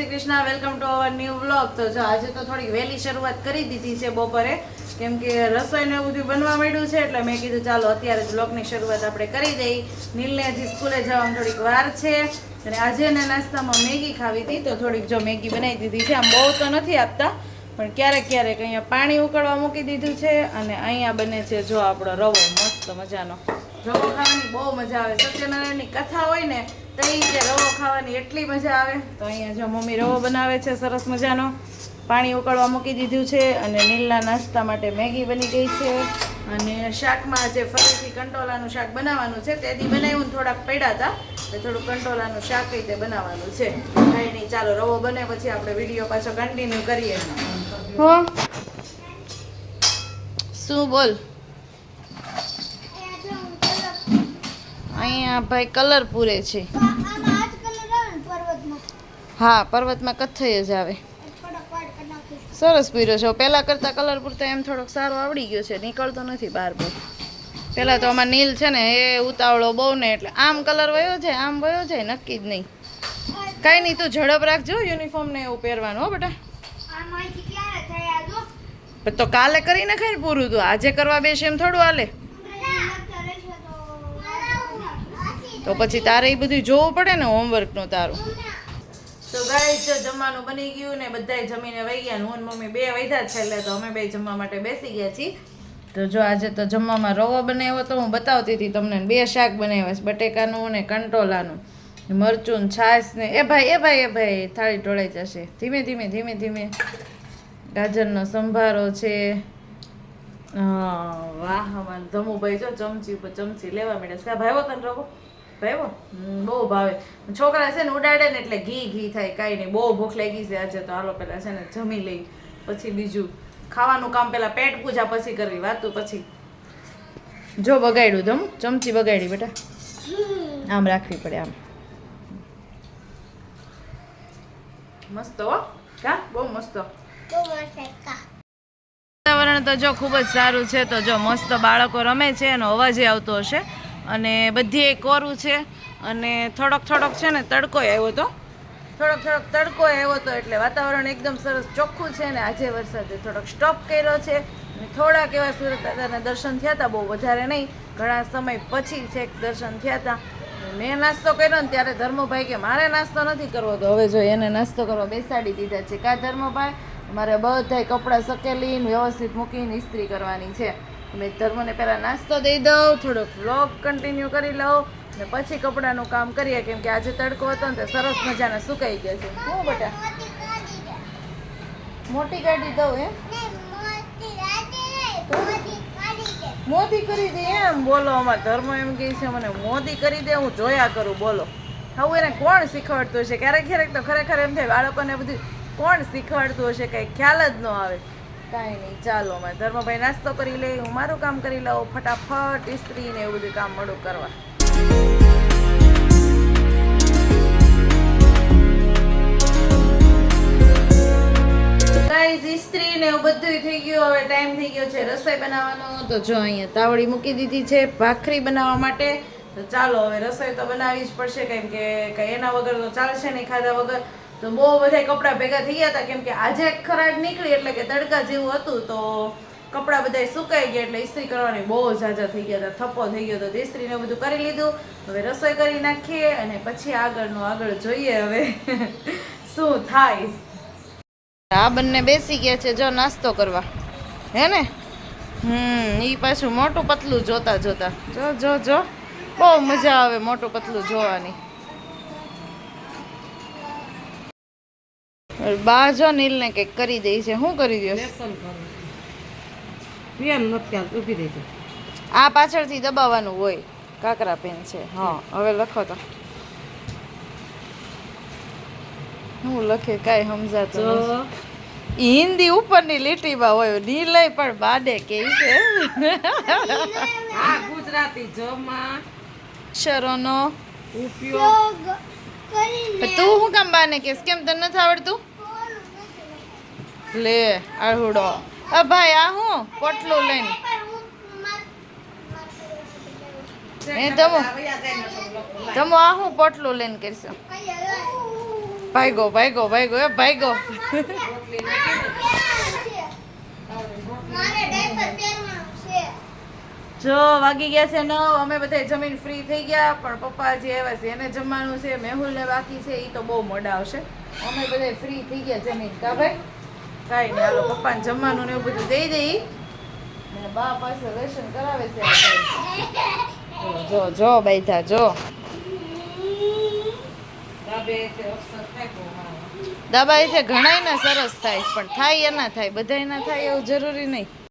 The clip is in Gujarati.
Shri Krishna welcome to our new vlog તો જો આજે તો થોડીક વહેલી શરૂઆત કરી દીધી છે બપોરે. કેમ કે રસોઈને એવું બધું બનવા માંડ્યું છે, એટલે મેં કીધું ચાલો અત્યારે જ વ્લોગની શરૂઆત આપણે કરી દઈ. નીલને હજી સ્કૂલે જવાનું થોડીક વાર છે. અને આજે એને નાસ્તામાં મેગી ખાવી હતી, તો થોડીક જો મેગી બનાવી દીધી છે. આમ બહુ તો નથી આપતા, પણ ક્યારેક ક્યારેક અહીંયા પાણી ઉકળવા મૂકી દીધું છે. અને અહીંયા બને છે જો આપણો રવો, મસ્ત મજાનો. રવો ખાવાની બહુ મજા આવે. સત્યનારાયણની કથા હોય ને તો એ જે રવો ખાવાની એટલી મજા આવે. તો અહીંયા જો મમ્મી રવો બનાવે છે સરસ મજાનો. પાણી ઉકળવા મૂકી દીધું છે અને નીલના નાસ્તા માટે મેગી બની ગઈ છે. અને શાકમાં જે ફરીથી કંટોલાનું શાક બનાવવાનું છે તેથી બનાવ્યું થોડાક પડ્યા હતા એટલે થોડું કંટોલાનું શાક રીતે બનાવવાનું છે. કાંઈ નહીં ચાલો રવો બને પછી આપણે વીડિયો પાછો કન્ટિન્યુ કરીએ. હો. શું બોલ? અહીંયા ભાઈ કલર પૂરે છે. હા પર્વતમાં કથ્થઈ જ આવે. સરસ પીરો છે. પહેલાં કરતાં કલર પૂરતો એમ થોડોક સારો આવડી ગયો છે. નીકળતો નથી બાર બહુ. પહેલાં તો આમાં નીલ છે ને એ ઉતાવળો બહુ ને એટલે આમ કલર વયો જાય આમ વયો જાય નક્કી જ નહીં. કાંઈ નહીં તું ઝડપ રાખજો યુનિફોર્મ ને એવું પહેરવાનું હો બેટા. તો કાલે કરીને ખાઈ પૂરું તું. આજે કરવા બેસે એમ થોડું હાલે. તો પછી તારે એ બધું જોવું પડે ને હોમવર્કનું તારું. તો ગાઈસ જો જમવાનું બની ગયું ને બધાય જમીને વહી ગયા હું મમ્મી બે વૈધા છે એટલે તો અમે બે જમવા માટે બેસી ગયા છીએ. તો જો આજે તો જમવામાં રવો બનાવ્યો તો હું બતાવતી હતી તમને બે શાક બનાવ્યા છે, બટેકાનું ને કંટોલાનું. મરચું છાશ ને, એ ભાઈ એ ભાઈ એ ભાઈ, થાળી ઢોળાઈ જશે. ધીમે ધીમે ધીમે ધીમે. ગાજરનો સંભારો છે. વાહ, અમારા ધમુભાઈ જો ચમચી ઉપર ચમચી લેવા માંડ્યા છે. ભાઈવો તને રવો. ભાઈવો બહુ ભાવે. છોકરા છે ને ઉડાડે ને એટલે ઘી ઘી થાય, કાંઈ નહીં. બહુ ભૂખ લાગી છે આજે તો. હાલો પહેલાં છે ને જમી લઈ. પછી બીજું. ખાવાનું કામ પેલા પેટ પૂજા પછી કરવી, વાતું પછી. જો બગાડ્યું ધમ ચમચી બગાડી બેટા. આમ રાખવી પડે આમ. મસ્ત હો. કા? બહુ મસ્ત. વાતાવરણ તો જો ખૂબ જ સારું છે, તો જો મસ્ત બાળકો રમે છે, એનો અવાજ આવતો હશે. અને બધી કોરું છે. અને થોડોક થોડોક છે ને તડકો આવ્યો હતો. થોડોક થોડોક તડકો આવ્યો હતો એટલે વાતાવરણ એકદમ સરસ ચોખ્ખું છે ને આજે વરસાદે થોડોક સ્ટોપ કર્યો છે. અને થોડાક એવા સુરત દાદાના દર્શન થયા હતા, બહુ વધારે નહીં. ઘણા સમય પછી છેક દર્શન થયા હતા. મેં નાસ્તો કર્યો ને ત્યારે ધર્મભાઈ કે મારે નાસ્તો નથી કરવો, તો હવે જો એને નાસ્તો કરવા બેસાડી દીધા છે. કા ધર્મભાઈ? મારે બધાય કપડાં સકેલીને વ્યવસ્થિત મૂકીને ઇસ્ત્રી કરવાની છે. મેં ધર્મને પહેલાં નાસ્તો દઈ દઉં, થોડોક વ્લોગ કન્ટિન્યુ કરી લઉં, ને પછી કપડાનું કામ કરીએ, કેમ કે આજે તડકો હતો ને તે સરસ મજાના સુકાઈ ગયા છે. શું બેટા. મોટી ગાડી દઉં એમ મોદી કરી દે, એમ બોલો, અમારા ધર્મ એમ કહે છે, મને મોદી કરી દે, હું જોયા કરું, બોલો. આવું એને કોણ શીખવાડતું હશે? ક્યારેક ક્યારેક તો ખરેખર એમ થાય, બાળકોને બધું કોણ શીખવાડતું હશે, કંઈ ખ્યાલ જ ન આવે. કાંઈ નહીં, ચાલો અમારે ધર્મભાઈ નાસ્તો કરી લે, હું મારું કામ કરી લઉં, ફટાફટ ઇસ્ત્રી ને એવું બધું કામ મળું કરવા. ઇસ્ત્રી ને એવું બધું થઈ ગયું, હવે ટાઈમ થઈ ગયો છે રસોઈ બનાવવાનો. તો જો અહીંયા તાવડી મૂકી દીધી છે ભાખરી બનાવવા માટે. તો ચાલો હવે રસોઈ તો બનાવવી જ પડશે, કેમ કે કઈ એના વગર તો ચાલશે નહીં ખાધા વગર. તો બહુ બધા કપડાં ભેગા થઈ ગયા હતા, કેમ કે આજે ખરાક નીકળી એટલે કે તડકા જેવું હતું, તો કપડાં બધા સુકાઈ ગયા એટલે ઇસ્ત્રી કરવાની બહુ ઝાઝા થઈ ગયા હતા, થપ્પો થઈ ગયો હતો ઇસ્ત્રીને બધું કરી લીધું. હવે રસોઈ કરી નાખીએ અને પછી આગળનું આગળ જોઈએ હવે શું થાય. આ બંને બેસી ગયા છે જો નાસ્તો કરવા. હે ને? હમ, ઈ પાછું મોટું પતલું જોતા જોતા. જો જો જો. બહુ મજા આવે મોટું પતલું જોવાની. બા જો નીલને કંઈક કરી દઈ છે શું કરી દો આ પાછળથી દબાવવાનું હોય કાકરા પેન છે. હા હવે લખો તો. હું લખે કાંઈ સમજાતું હિન્દી ઉપરની લીટીમાં હોય નીલય પણ બાડે કે છે. ગુજરાતી જમા. અક્ષરોનો ઉપયોગ. તું શું કામ બાને કેસ કેમ તને નથી આવડતું? લે, આહુડો. અ ભાઈ, આ હું? પોટલું લઈને. એ તમો તમો આ હું પોટલું લઈને કરશો. ભાઈગો ભાઈગો ભાઈગો, એ ભાઈગો. જો, વાગી ગયા છે નવ, અમે બધા જમીન ફ્રી થઈ ગયા, પણ પપ્પા જે આવ્યા છે એને જમવાનું છે મેહુલ ને બાકી છે એ તો બહુ મોડા આવશે. અમે બધા ફ્રી થઈ ગયા જમીન. કા ભાઈ? કાંઈ નહીં હાલો પપ્પાને જમવાનું ને એવું બધું દઈ દઈ. ને બા પાસે રેશન કરાવે છે. જો જો બેઠા જો. દાબા છે ઘણા ના સરસ થાય પણ થાય એના થાય બધા ના થાય એવું જરૂરી નહીં.